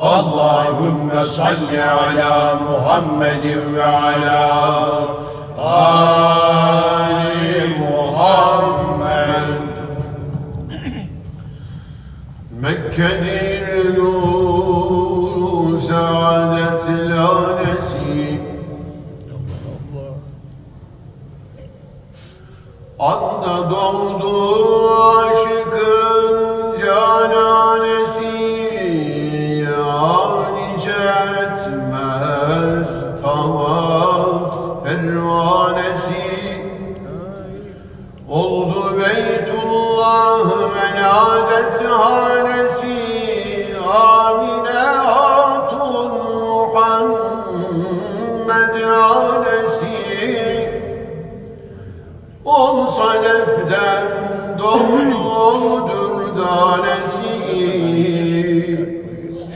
Allahümme salli ala Muhammedin ve ala Ali Muhammed. Mekke'dir nuru saadet lanesi Anda doğdu medanesi Olsa nefden doğdu dürdanesi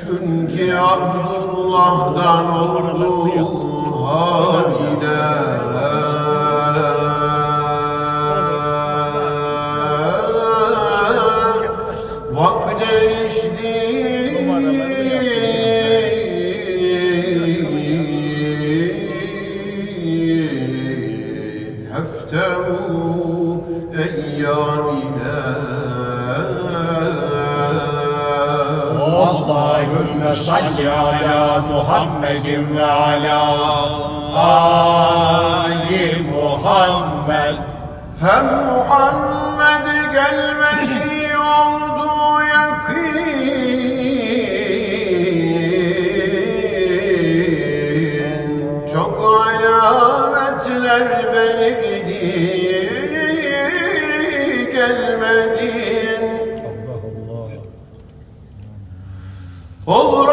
Çünkü Abdullah'dan oldu haline Hem Muhammed gelmesi oldu yakın. Çok alametler belirdi gelmedin. Allah Allah. Olur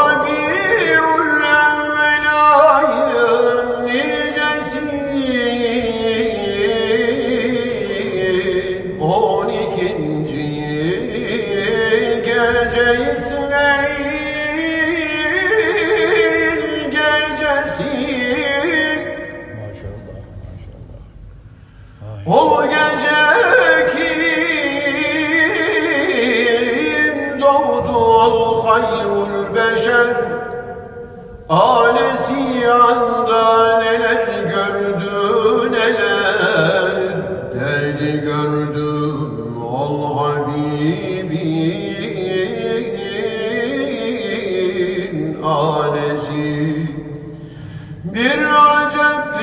Bir acep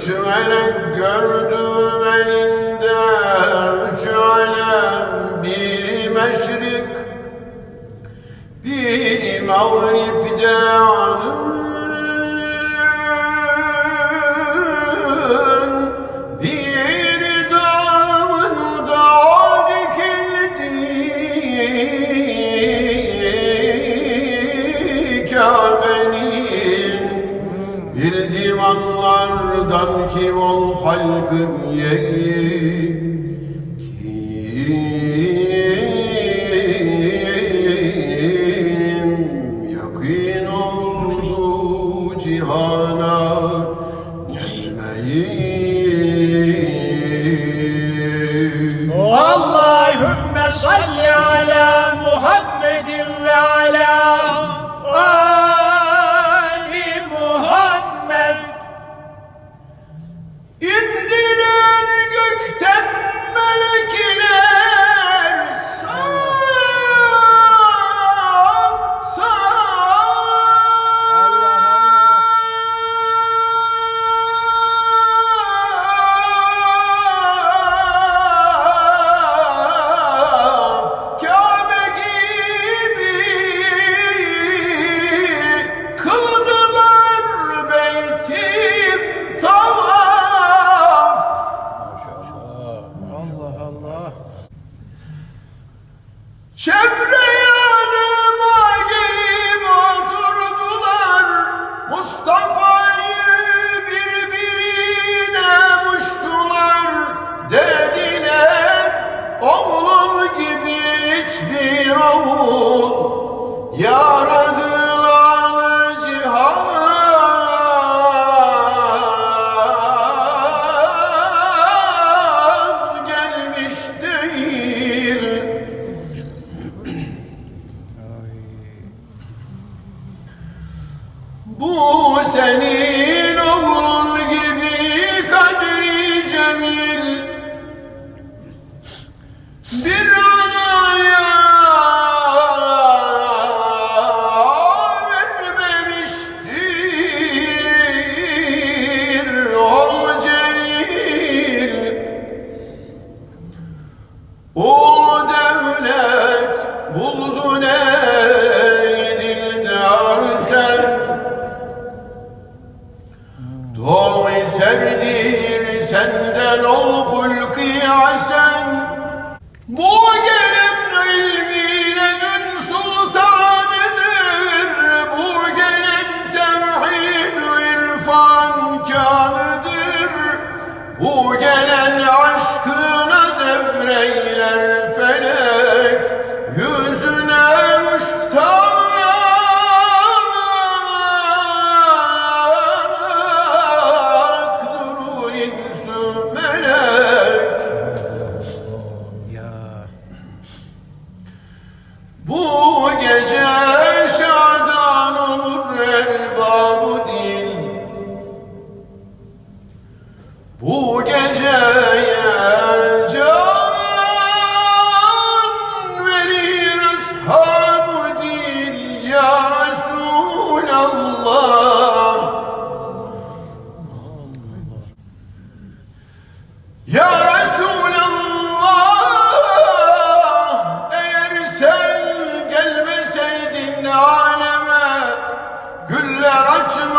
Üç melek gördüm elinde Üç alem biri meşrik. Biri mağripte Bir anaya vermemiştir ol celil o devlet buldun ey dildar sen Doğu sevdir senden ol hulki hasen Gelen ilmiyle dün sultanıdır Bu gelen tevhid irfan kârıdır. Bu gelen aşkına devreyler felek Bu geceye can verir ashab-ı dil ya Resulallah. Ya Resulallah eğer sen gelmeseydin aleme Güller açmaz,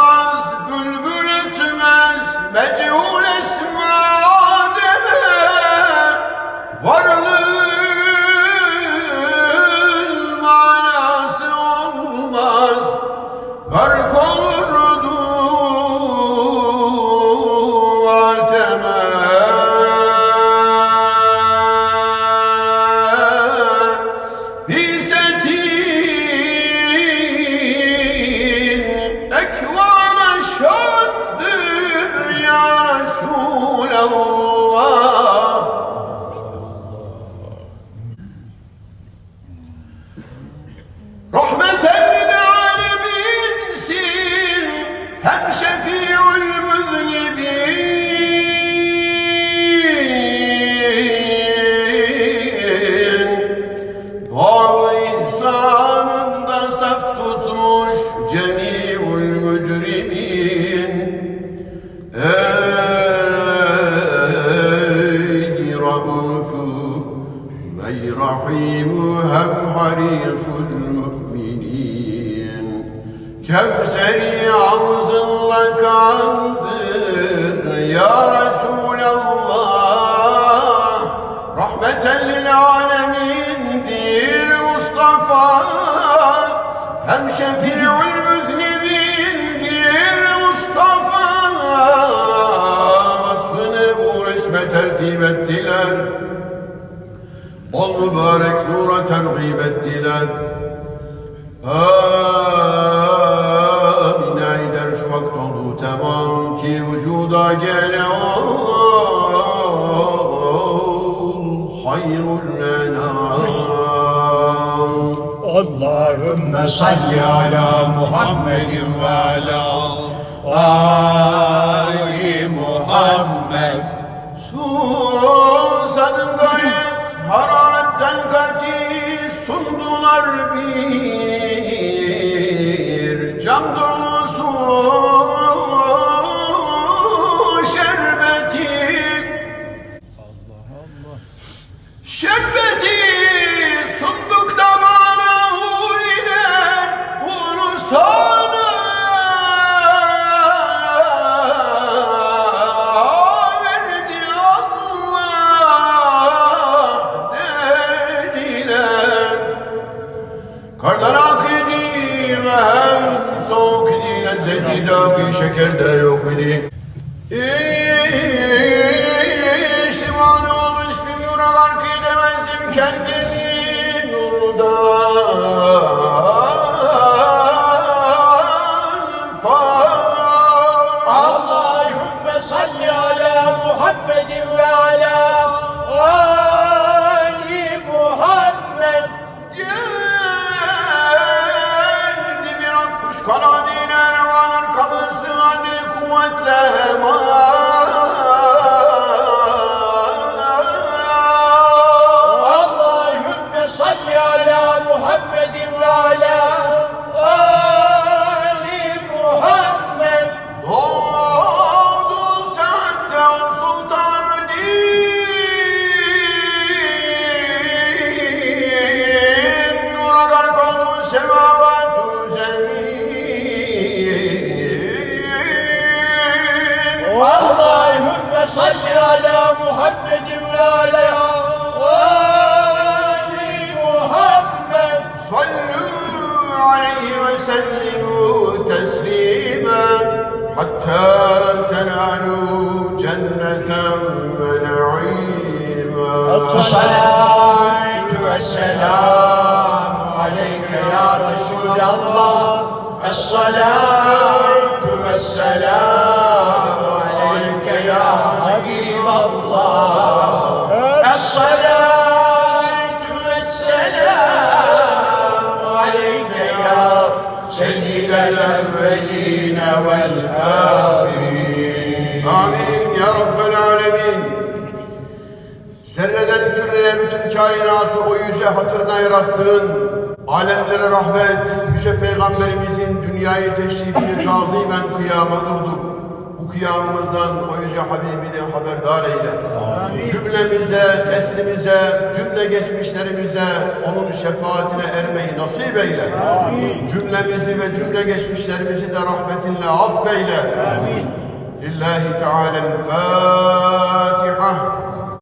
Ey Rahimu hem harisul müminin. Kevseri ağzınla kandır ya Resulallah. Rahmeten lil alemindir Mustafa. Hem şefi'ül Mübarek nura tergib ettiler. Amin eyler şu vakt oldu tamam ki vücuda gele hayrul enam Allahümme salli ala Muhammedin ve ala Ali Muhammed. Gayet hararetten kati sundular bir soğuk idi Lezzeti dahi şekerde yok idi. İştiman olmuş bir nuralar ki demezdim kendimi nurdan وسلموا تسليما حتى تنالوا جنة ونعيما. الصلاة والسلام عليك يا رسول الله. الصلاة والسلام عليك يا حبيب الله. الصلاة الأولين والآخرين Amin ya Rabbel Alemin. Zerreden küreye bütün kainatı o yüce hatırına yarattığın, alemlere rahmet, yüce peygamberimizin dünyayı teşrifini tazimen kıyama durduk. Bu kıyamımızdan o yüce Habibini haberdar eyle. Cümlemize, neslimize, cümle geçmişlerimize onun şefaatine ermeyi nasip eyle. Cümlemizi ve cümle geçmişlerimizi de rahmetinle affeyle. Lillahi Teala'l-Fatiha.